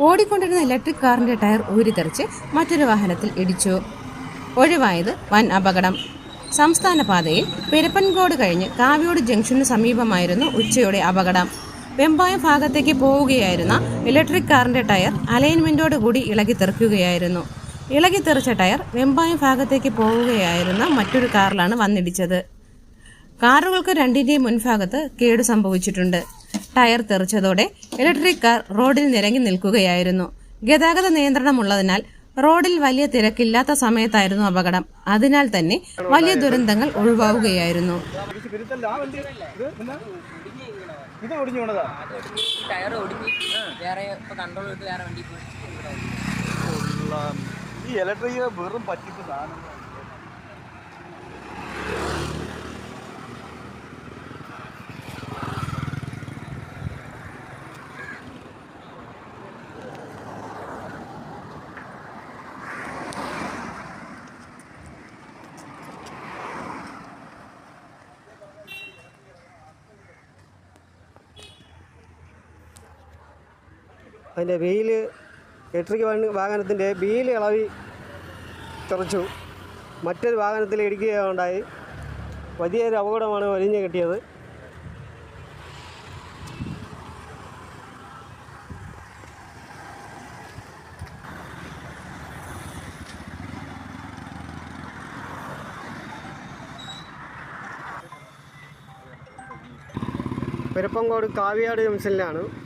ഓടിക്കൊണ്ടിരുന്ന ഇലക്ട്രിക് കാറിന്റെ ടയർ ഊരിത്തെറിച്ച് മറ്റൊരു വാഹനത്തിൽ ഇടിച്ചു. ഒഴിവായത് വൻ അപകടം. സംസ്ഥാന പാതയിൽ പെരപ്പൻകോട് കഴിഞ്ഞ് കാവ്യോട് ജംഗ്ഷന് സമീപമായിരുന്നു ഉച്ചയോടെ അപകടം. വെമ്പായം ഭാഗത്തേക്ക് പോവുകയായിരുന്ന ഇലക്ട്രിക് കാറിന്റെ ടയർ അലൈൻമെന്റോട് കൂടി ഇളകി തെറിക്കുകയായിരുന്നു. ഇളകി തെറിച്ച ടയർ വെമ്പായം ഭാഗത്തേക്ക് പോവുകയായിരുന്ന മറ്റൊരു കാറിലാണ് വന്നിടിച്ചത്. കാറുകൾക്ക് രണ്ടിന്റെയും മുൻഭാഗത്ത് കേടു സംഭവിച്ചിട്ടുണ്ട്. ടയർ തെറിച്ചതോടെ ഇലക്ട്രിക് കാർ റോഡിൽ നിരങ്ങി നിൽക്കുകയായിരുന്നു. ഗതാഗത നിയന്ത്രണമുള്ളതിനാൽ റോഡിൽ വലിയ തിരക്കില്ലാത്ത സമയത്തായിരുന്നു അപകടം. അതിനാൽ തന്നെ വലിയ ദുരന്തങ്ങൾ ഒഴിവാവുകയായിരുന്നു. ഈ ഇലക്ട്രിക് വെറും പറ്റിപ്പ് സാധനം അതിന്റെ വെയിൽ ഇലക്ട്രിക് വാഹനത്തിന്റെ വീൽ ഇളവി തെറിച്ചു. മറ്റൊരു വാഹനത്തിൽ ഇടിക്കുകയുണ്ടായി. വലിയൊരു അപകടമാണ് വലിഞ്ഞു കിട്ടിയത്. പെരുപ്പങ്കോട് കാവിയാട് ജംഗ്ഷനിലാണ്.